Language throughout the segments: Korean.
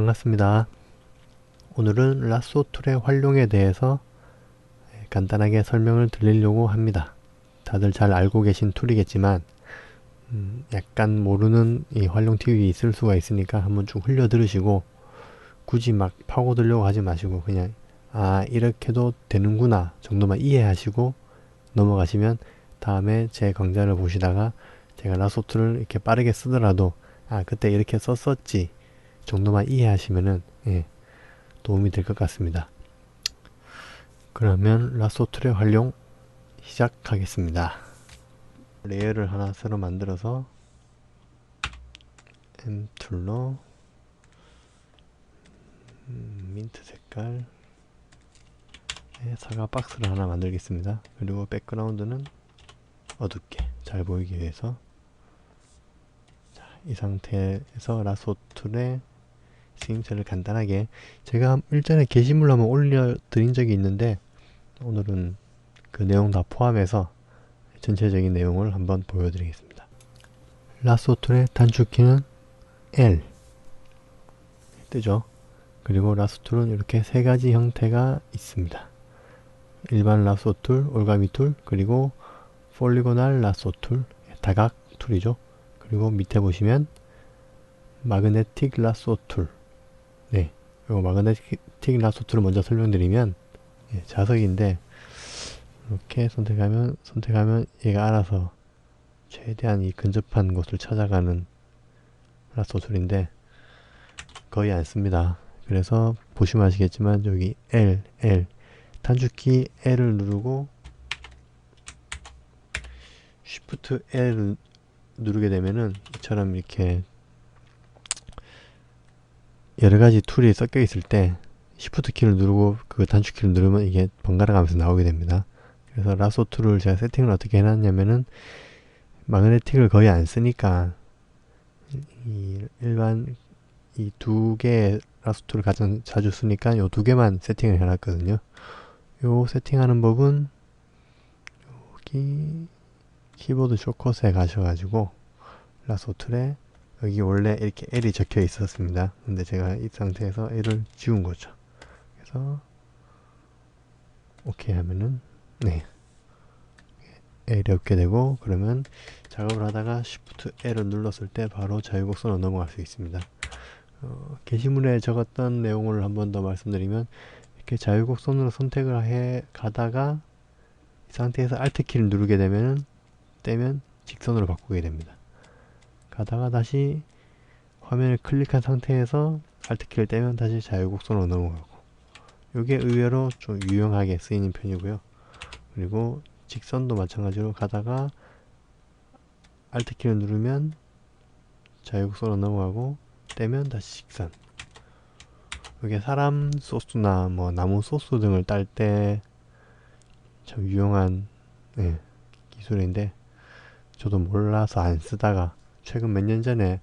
반갑습니다. 오늘은 라쏘 툴의 활용에 대해서 간단하게 설명을 드리려고 합니다. 다들 잘 알고 계신 툴이겠지만 음, 약간 모르는 이 활용 팁이 있을 수가 있으니까 한번 쭉 흘려 들으시고 굳이 막 파고 들려고 하지 마시고 그냥 아 이렇게도 되는구나 정도만 이해하시고 넘어가시면 다음에 제 강좌를 보시다가 제가 라쏘 툴을 이렇게 빠르게 쓰더라도 아 그때 이렇게 썼었지 정도만 이해하시면은 예, 도움이 될 것 같습니다. 그러면 라쏘 툴의 활용 시작하겠습니다. 레이어를 하나 새로 만들어서 M 툴로 음, 민트 색깔 사과 박스를 하나 만들겠습니다. 그리고 백그라운드는 어둡게 잘 보이기 위해서 자, 이 상태에서 라소 툴의 스윙체를 간단하게 제가 일전에 게시물로 한번 올려드린 적이 있는데 오늘은 그 내용 다 포함해서 전체적인 내용을 한번 보여드리겠습니다. 라소 툴의 단축키는 L 뜨죠. 그리고 라소 툴은 이렇게 세 가지 형태가 있습니다. 일반 라소 툴, 올가미 툴, 그리고 폴리고날 라소 툴, 다각 툴이죠. 그리고 밑에 보시면 마그네틱 라소 툴. 네, 이거 마그네틱 라소 툴을 먼저 설명드리면 예, 자석인데 이렇게 선택하면 선택하면 얘가 알아서 최대한 이 근접한 곳을 찾아가는 라소 툴인데 거의 안 씁니다. 그래서 보시면 아시겠지만 여기 L, L 단축키 L을 누르고 Shift L을 누르게 되면은 이처럼 이렇게 여러가지 툴이 섞여 있을 때 Shift 키를 누르고 그 단축 키를 누르면 이게 번갈아 가면서 나오게 됩니다. 그래서 라소 툴을 제가 세팅을 어떻게 해놨냐면은 마그네틱을 거의 안 쓰니까 이 일반 이 두 개의 라소 툴을 가장 자주 쓰니까 요 두 개만 세팅을 해놨거든요. 요 세팅하는 법은 여기 키보드 쇼컷에 가셔가지고 라소 툴에 여기 원래 이렇게 L이 적혀 있었습니다. 근데 제가 이 상태에서 L을 지운 거죠. 그래서 오케이 하면은 네 L이 없게 되고 그러면 작업을 하다가 Shift L을 눌렀을 때 바로 자유곡선으로 넘어갈 수 있습니다. 어, 게시물에 적었던 내용을 한 번 더 말씀드리면 이렇게 자유곡선으로 선택을 해 가다가 이 상태에서 Alt 키를 누르게 되면은 떼면 직선으로 바꾸게 됩니다. 가다가 다시 화면을 클릭한 상태에서 Alt 키를 떼면 다시 자유곡선으로 넘어가고 이게 의외로 좀 유용하게 쓰이는 편이고요. 그리고 직선도 마찬가지로 가다가 Alt 키를 누르면 자유곡선으로 넘어가고 떼면 다시 직선 이게 사람 소스나 뭐 나무 소스 등을 딸 때 참 유용한 네, 기술인데 저도 몰라서 안 쓰다가 최근 몇 년 전에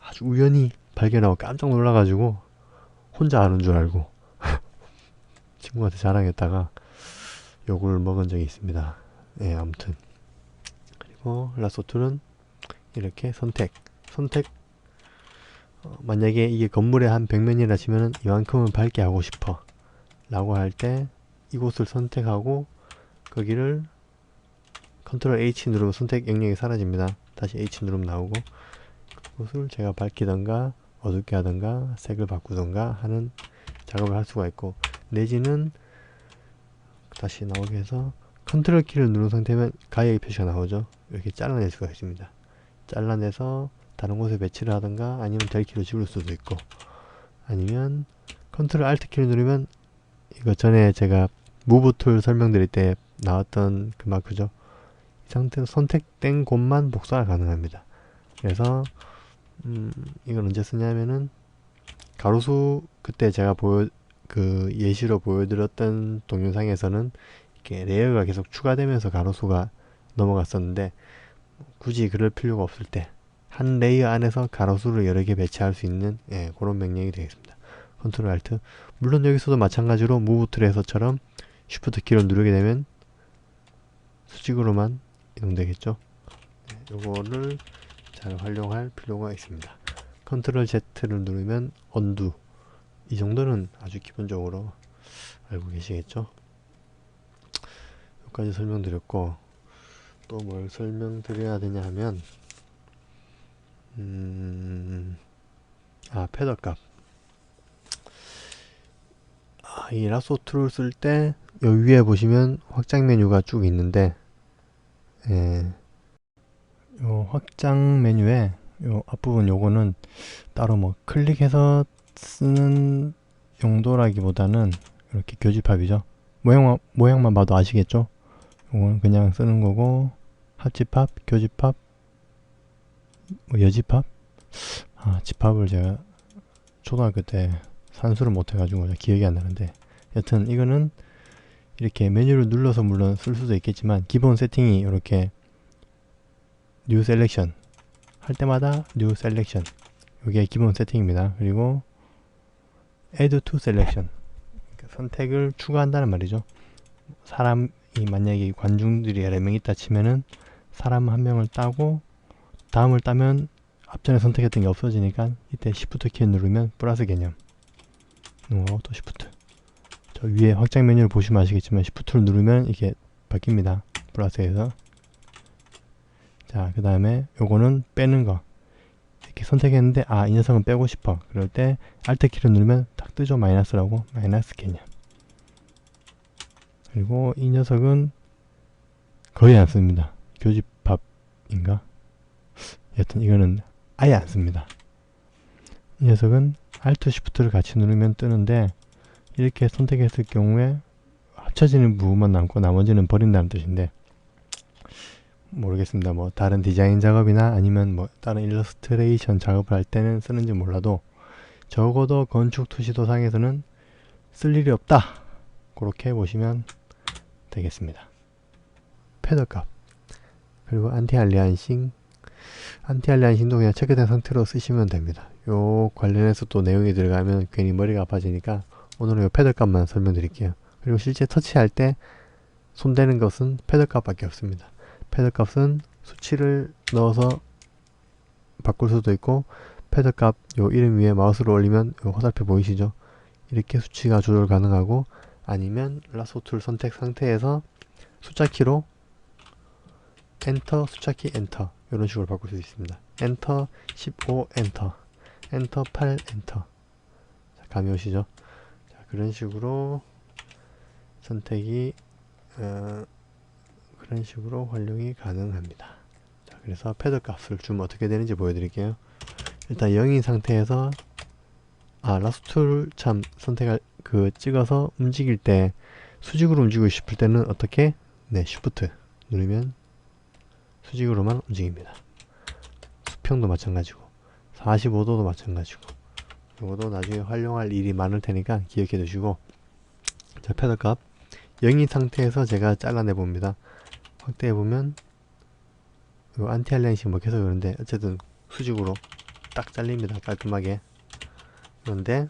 아주 우연히 발견하고 깜짝 놀라가지고 혼자 아는 줄 알고 친구한테 자랑했다가 욕을 먹은 적이 있습니다. 예, 아무튼. 그리고 라소툴은 이렇게 선택 선택. 어, 만약에 이게 건물의 한 벽면이라 치면은 이만큼은 밝게 하고 싶어 라고 할 때 이곳을 선택하고 거기를 컨트롤 H 누르면 선택 영역이 사라집니다 다시 H 누르면 나오고 그곳을 제가 밝히던가 어둡게 하던가 색을 바꾸던가 하는 작업을 할 수가 있고 내지는 다시 나오게 해서 컨트롤 키를 누른 상태면 가위의 표시가 나오죠. 이렇게 잘라낼 수가 있습니다. 잘라내서 다른 곳에 배치를 하던가 아니면 델키로 지울 수도 있고 아니면 컨트롤 알트 키를 누르면 이거 전에 제가 무브 툴 설명드릴 때 나왔던 그 마크죠. 이 상태로 선택된 곳만 복사가 가능합니다 그래서 음, 이걸 언제 쓰냐면은 가로수 그때 제가 보여 그 예시로 보여드렸던 동영상에서는 이렇게 레이어가 계속 추가되면서 가로수가 넘어갔었는데 굳이 그럴 필요가 없을 때 한 레이어 안에서 가로수를 여러 개 배치할 수 있는 예, 그런 명령이 되겠습니다. 컨트롤 알트 물론 여기서도 마찬가지로 무브 툴에서처럼 쉬프트 키를 누르게 되면 수직으로만 이동되겠죠. 네, 요거를 잘 활용할 필요가 있습니다. 컨트롤 Z를 누르면 언두 이 정도는 아주 기본적으로 알고 계시겠죠? 여기까지 설명드렸고 또 뭘 설명드려야 되냐 하면 음, 아 패더 값. 아, 이 라소 툴을 쓸 때 여기 위에 보시면 확장 메뉴가 쭉 있는데 예, 요 확장 메뉴에 요 앞부분 요거는 따로 뭐 클릭해서 쓰는 용도라기보다는 이렇게 교집합이죠. 모양, 모양만 봐도 아시겠죠? 요거는 그냥 쓰는 거고 합집합, 교집합, 뭐 여집합? 아, 집합을 제가 초등학교 때 산수를 못 해가지고 기억이 안 나는데 여튼 이거는 이렇게 메뉴를 눌러서 물론 쓸 수도 있겠지만 기본 세팅이 이렇게 뉴 셀렉션 할 때마다 뉴 셀렉션 이게 기본 세팅입니다. 그리고 add to selection 그러니까 선택을 추가한다는 말이죠. 사람이 만약에 관중들이 여러 명 있다 치면은 사람 한 명을 따고 다음을 따면 앞전에 선택했던 게 없어지니까 이때 Shift 키 누르면 플러스 개념 넘어가고 또 Shift 저 위에 확장 메뉴를 보시면 아시겠지만 Shift를 누르면 이게 바뀝니다. 플러스에서. 자 그 다음에 요거는 빼는 거. 이렇게 선택했는데 아 이 녀석은 빼고 싶어. 그럴 때 Alt 키를 누르면 딱 뜨죠. 마이너스라고. 마이너스 개념. 그리고 이 녀석은 거의 안 씁니다. 교집합인가? 여튼 이거는 아예 안 씁니다. 이 녀석은 Alt Shift를 같이 누르면 뜨는데 이렇게 선택했을 경우에 합쳐지는 부분만 남고 나머지는 버린다는 뜻인데 모르겠습니다. 뭐 다른 디자인 작업이나 아니면 뭐 다른 일러스트레이션 작업을 할 때는 쓰는지 몰라도 적어도 건축 투시도 상에서는 쓸 일이 없다. 그렇게 보시면 되겠습니다. 패더 값 그리고 안티 알리안싱 안티 알리안싱도 그냥 체크된 상태로 쓰시면 됩니다. 요 관련해서 또 내용이 들어가면 괜히 머리가 아파지니까 오늘은 요 패더 값만 설명드릴게요. 그리고 실제 터치할 때 손대는 것은 패더 값밖에 없습니다. 패드 값은 수치를 넣어서 바꿀 수도 있고 패드 값 요 이름 위에 마우스를 올리면 요 화살표 보이시죠? 이렇게 수치가 조절 가능하고 아니면 라소 툴 선택 상태에서 숫자 키로 엔터 숫자키 엔터 이런 식으로 바꿀 수 있습니다. 엔터 15 엔터 엔터 8 엔터 자, 감이 오시죠? 자, 그런 식으로 선택이 어, 그런 식으로 활용이 가능합니다. 자, 그래서 패드 값을 주면 어떻게 되는지 보여드릴게요. 일단 0인 상태에서 아 라스툴 참 선택할 그 찍어서 움직일 때 수직으로 움직이고 싶을 때는 어떻게 네 Shift 누르면 수직으로만 움직입니다. 수평도 마찬가지고 45도도 마찬가지고 이것도 나중에 활용할 일이 많을 테니까 기억해 두시고. 자 패드 값. 0인 상태에서 제가 잘라내 봅니다. 확대해 보면 이 안티 알리안식 먹혀서 그런데 어쨌든 수직으로 딱 잘립니다 깔끔하게. 그런데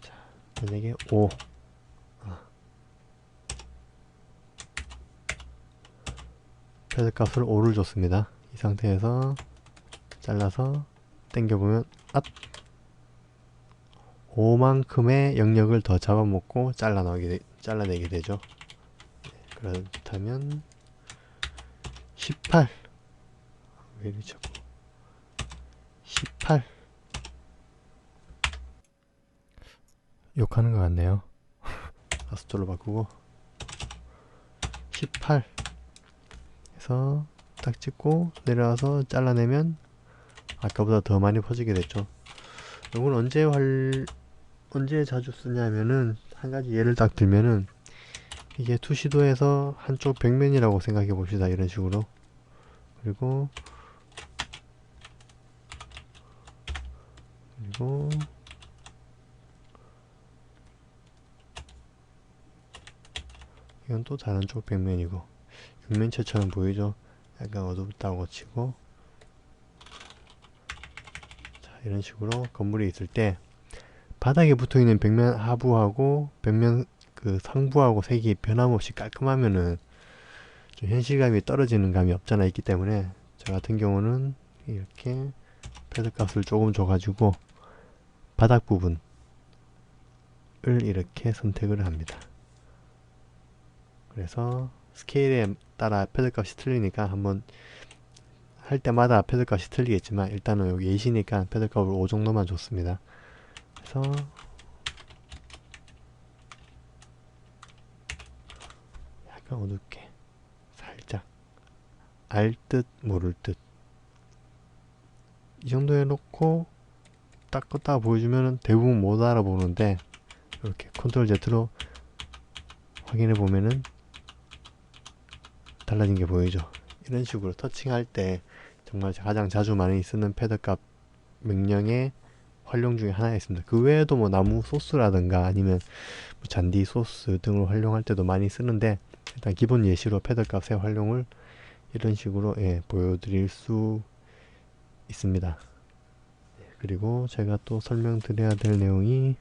자 만약에 5 아. 패드 값을 5를 줬습니다. 이 상태에서 잘라서 당겨보면 앗 5만큼의 영역을 더 잡아먹고 잘라내게, 잘라내게 되죠. 그렇다면 18 왜 이리 자꾸. 18 욕하는 것 같네요. 라스트로 바꾸고. 18 해서 딱 찍고 내려와서 잘라내면 아까보다 더 많이 퍼지게 됐죠. 이건 언제 활 언제 자주 쓰냐면은 한 가지 예를 딱 들면은 이게 투시도에서 한쪽 벽면이라고 생각해 봅시다 이런 식으로. 그리고 그리고 이건 또 다른 쪽 벽면이고 벽면체처럼 보이죠? 약간 어둡다고 치고. 자 이런 식으로 건물이 있을 때 바닥에 붙어있는 벽면 하부하고 벽면 그 상부하고 색이 변함없이 깔끔하면은 좀 현실감이 떨어지는 감이 없잖아 있기 때문에 저 같은 경우는 이렇게 패드 값을 조금 줘가지고 바닥 부분 이렇게 선택을 합니다. 그래서 스케일에 따라 패드 값이 틀리니까 한번 할 때마다 패드 값이 틀리겠지만 일단은 여기 예시니까 패드 값을 5 정도만 줬습니다. 그래서 약간 어둡게 살짝 알 듯 모를 듯. 이 정도 해놓고 딱 껐다가 보여주면 대부분 못 알아보는데 이렇게 컨트롤 Z로 확인해 보면은 달라진 게 보이죠? 이런 식으로 터칭할 때 정말 가장 자주 많이 쓰는 패드 값 명령의 활용 중에 하나였습니다. 그 외에도 뭐 나무 소스라든가 아니면 뭐 잔디 소스 등을 활용할 때도 많이 쓰는데 일단 기본 예시로 패드 값의 활용을 이런 식으로 예, 보여드릴 수 있습니다. 예, 그리고 제가 또 설명드려야 될 내용이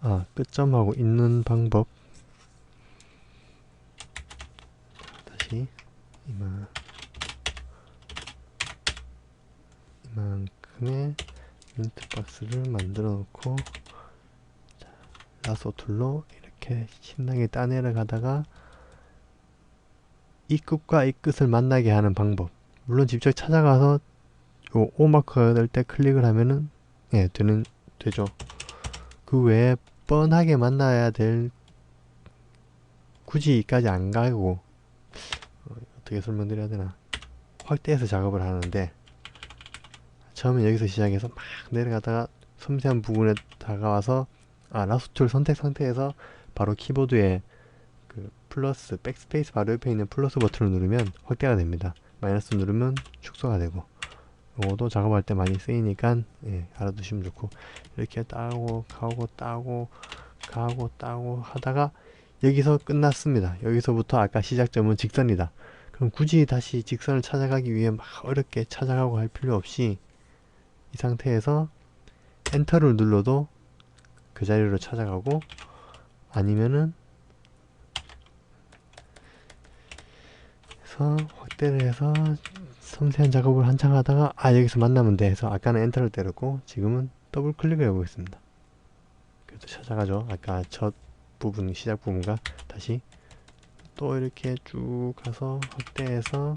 아 끝점하고 있는 방법 다시 이만 이만큼의 민트 박스를 만들어 놓고 자, 라소 툴로 이렇게 신나게 따내려 가다가 이 끝과 이 끝을 만나게 하는 방법. 물론 직접 찾아가서 요 O 마크가 될 때 클릭을 하면은 예 되는 되죠. 그 외에 뻔하게 만나야 될 굳이 이까지 안 가고 어, 어떻게 설명드려야 되나. 확대해서 작업을 하는데 처음에 여기서 시작해서 막 내려가다가 섬세한 부분에 다가와서 아 라스 툴 선택 상태에서 바로 키보드에 그 플러스 백스페이스 바로 옆에 있는 플러스 버튼을 누르면 확대가 됩니다. 마이너스 누르면 축소가 되고 이것도 작업할 때 많이 쓰이니까 예, 알아두시면 좋고 이렇게 따고 가고 따고 가고 따고 하다가 여기서 끝났습니다. 여기서부터 아까 시작점은 직선이다. 그럼 굳이 다시 직선을 찾아가기 위해 막 어렵게 찾아가고 할 필요 없이 이 상태에서 엔터를 눌러도 그 자리로 찾아가고 아니면은 해서 확대를 해서 섬세한 작업을 한창 하다가 아 여기서 만나면 돼 해서 아까는 엔터를 때렸고 지금은 더블 클릭을 해보겠습니다. 그래도 찾아가죠. 아까 첫 부분 시작 부분과 다시 또 이렇게 쭉 가서 확대해서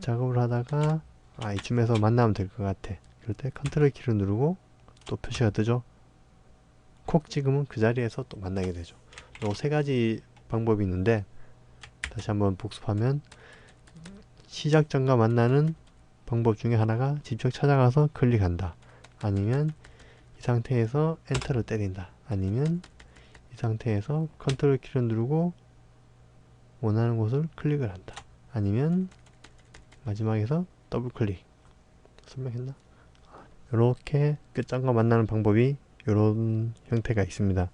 작업을 하다가 아 이쯤에서 만나면 될 것 같아. 그럴 때 컨트롤 키를 누르고 또 표시가 뜨죠? 콕 찍으면 그 자리에서 또 만나게 되죠. 요 세 가지 방법이 있는데 다시 한번 복습하면 시작점과 만나는 방법 중에 하나가 직접 찾아가서 클릭한다. 아니면 이 상태에서 엔터를 때린다. 아니면 이 상태에서 컨트롤 키를 누르고 원하는 곳을 클릭을 한다. 아니면 마지막에서 더블 클릭 설명했나? 이렇게 끝장과 만나는 방법이 이런 형태가 있습니다.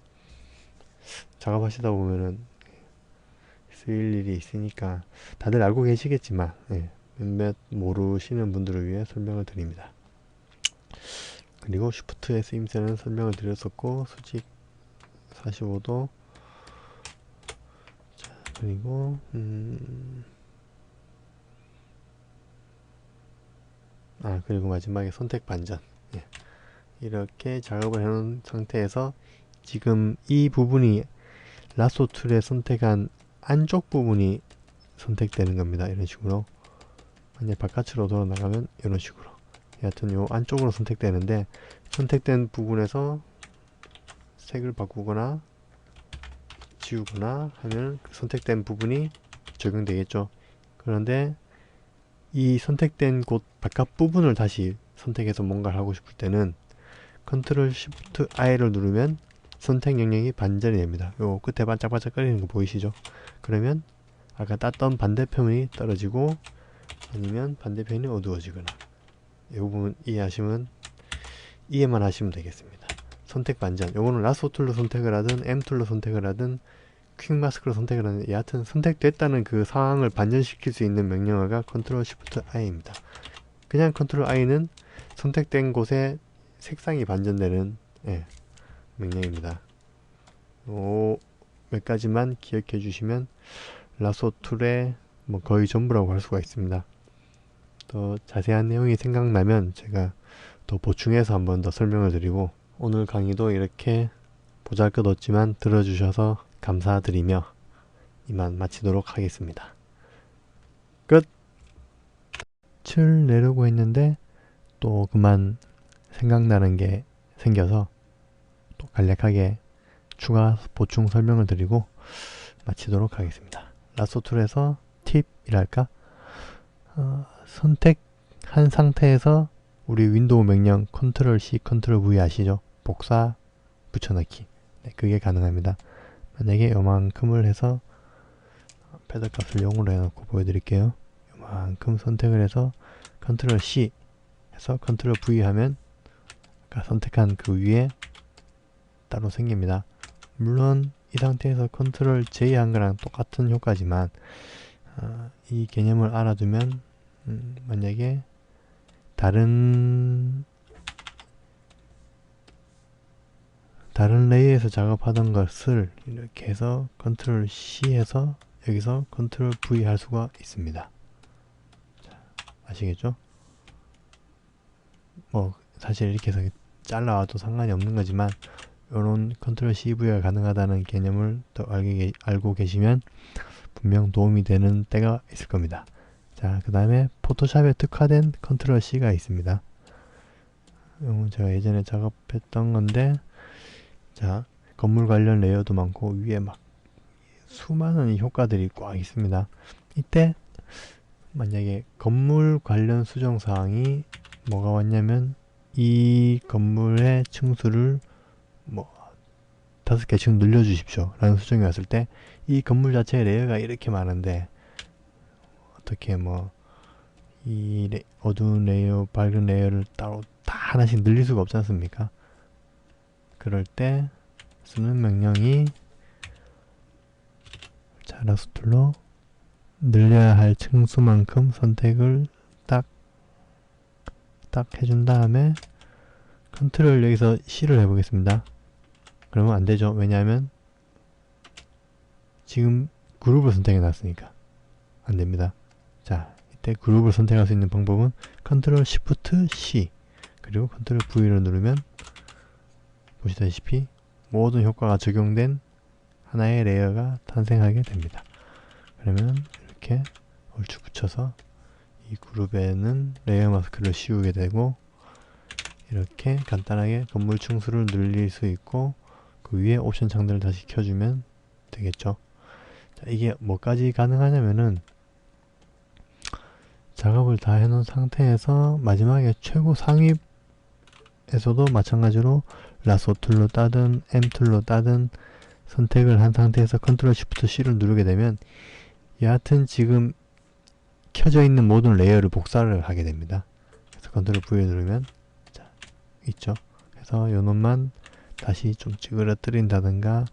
작업하시다 보면은 쓰일 일이 있으니까 다들 알고 계시겠지만 예, 몇몇 모르시는 분들을 위해 설명을 드립니다. 그리고 쉬프트의 쓰임새는 설명을 드렸었고 수직 45도 자, 그리고 음 아 그리고 마지막에 선택 반전. 예. 이렇게 작업을 해놓은 상태에서 지금 이 부분이 라소 툴에 선택한 안쪽 부분이 선택되는 겁니다. 이런 식으로. 만약 바깥으로 돌아 나가면 이런 식으로. 여하튼 요 안쪽으로 선택되는데 선택된 부분에서 색을 바꾸거나 지우거나 하면 그 선택된 부분이 적용되겠죠. 그런데 이 선택된 곳 바깥 부분을 다시 선택해서 뭔가를 하고 싶을 때는 컨트롤 쉬프트 I를 누르면 선택 영역이 반전이 됩니다. 요 끝에 반짝반짝거리는 거 보이시죠? 그러면 아까 땄던 반대편이 떨어지고 아니면 반대편이 어두워지거나 이 부분 이해하시면 이해만 하시면 되겠습니다. 선택 반전 요거는 라소 툴로 선택을 하든 M 툴로 선택을 하든 퀵 마스크로 선택을 하는 여하튼 선택됐다는 그 상황을 반전시킬 수 있는 명령어가 컨트롤 시프트 I입니다. 그냥 컨트롤 I는 선택된 곳에 색상이 반전되는 예, 명령입니다. 오, 몇 가지만 기억해 주시면 라소 툴의 뭐 거의 전부라고 할 수가 있습니다. 더 자세한 내용이 생각나면 제가 더 보충해서 한번 더 설명을 드리고 오늘 강의도 이렇게 보잘것없지만 들어주셔서 감사드리며 이만 마치도록 하겠습니다. 끝! 칠 내려고 했는데 또 그만 생각나는 게 생겨서 또 간략하게 추가 보충 설명을 드리고 마치도록 하겠습니다. 라소 툴에서 팁이랄까 어, 선택한 상태에서 우리 윈도우 명령 컨트롤 C, 컨트롤 V 아시죠? 복사, 붙여넣기 네, 그게 가능합니다. 만약에 요만큼을 해서 패드 값을 0으로 해놓고 보여드릴게요. 요만큼 선택을 해서 컨트롤 C 해서 컨트롤 V 하면 아까 선택한 그 위에 따로 생깁니다. 물론 이 상태에서 컨트롤 J 한 거랑 똑같은 효과지만 어, 이 개념을 알아두면 음, 만약에 다른 다른 레이에서 작업하던 것을 이렇게 해서 컨트롤 C 해서 여기서 컨트롤 V 할 수가 있습니다. 자, 아시겠죠? 뭐 사실 이렇게 해서 잘라와도 상관이 없는 거지만 이런 컨트롤 C, V가 가능하다는 개념을 더 알게, 알고 계시면 분명 도움이 되는 때가 있을 겁니다. 자, 그 다음에 포토샵에 특화된 컨트롤 C가 있습니다. 이건 제가 예전에 작업했던 건데, 자, 건물 관련 레이어도 많고, 위에 막 수많은 효과들이 꽉 있습니다. 이때, 만약에 건물 관련 수정사항이 뭐가 왔냐면, 이 건물의 층수를 뭐, 다섯 개씩 늘려주십시오. 라는 수정이 왔을 때, 이 건물 자체의 레이어가 이렇게 많은데, 어떻게 뭐, 이 레, 어두운 레이어, 밝은 레이어를 따로 다 하나씩 늘릴 수가 없지 않습니까? 그럴 때 쓰는 명령이 자라스툴로 늘려야 할 층수만큼 선택을 딱, 딱 해준 다음에 컨트롤 여기서 C를 해보겠습니다. 그러면 안 되죠. 왜냐하면 지금 그룹을 선택해 놨으니까 안 됩니다. 자, 이때 그룹을 선택할 수 있는 방법은 컨트롤 Shift C 그리고 컨트롤 V를 누르면 보시다시피 모든 효과가 적용된 하나의 레이어가 탄생하게 됩니다. 그러면 이렇게 얼추 붙여서 이 그룹에는 레이어 마스크를 씌우게 되고 이렇게 간단하게 건물 층수를 늘릴 수 있고 그 위에 옵션 창들을 다시 켜주면 되겠죠. 자, 이게 뭐까지 가능하냐면은 작업을 다 해놓은 상태에서 마지막에 최고 상위에서도 마찬가지로 라소 툴로 따든 M 툴로 따든 선택을 한 상태에서 컨트롤 시프트 C를 누르게 되면 여하튼 지금 켜져 있는 모든 레이어를 복사를 하게 됩니다. 그래서 컨트롤 V를 누르면 자, 있죠. 그래서 요 놈만 다시 좀 찌그러뜨린다든가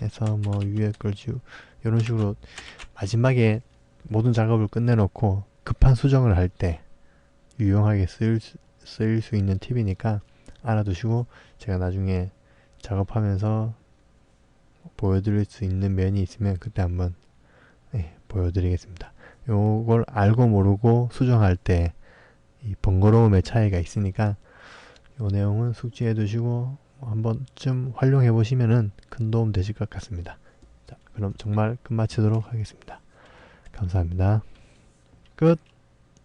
해서 뭐 위에 걸 지우 이런 식으로 마지막에 모든 작업을 끝내놓고 급한 수정을 할 때 유용하게 쓰일 수, 쓰일 수 있는 팁이니까 알아두시고 제가 나중에 작업하면서 보여드릴 수 있는 면이 있으면 그때 한번 네, 보여드리겠습니다. 요걸 알고 모르고 수정할 때 이 번거로움의 차이가 있으니까 요 내용은 숙지해 두시고 한 번쯤 활용해 보시면은 큰 도움 되실 것 같습니다. 자, 그럼 정말 끝마치도록 하겠습니다. 감사합니다. 끝!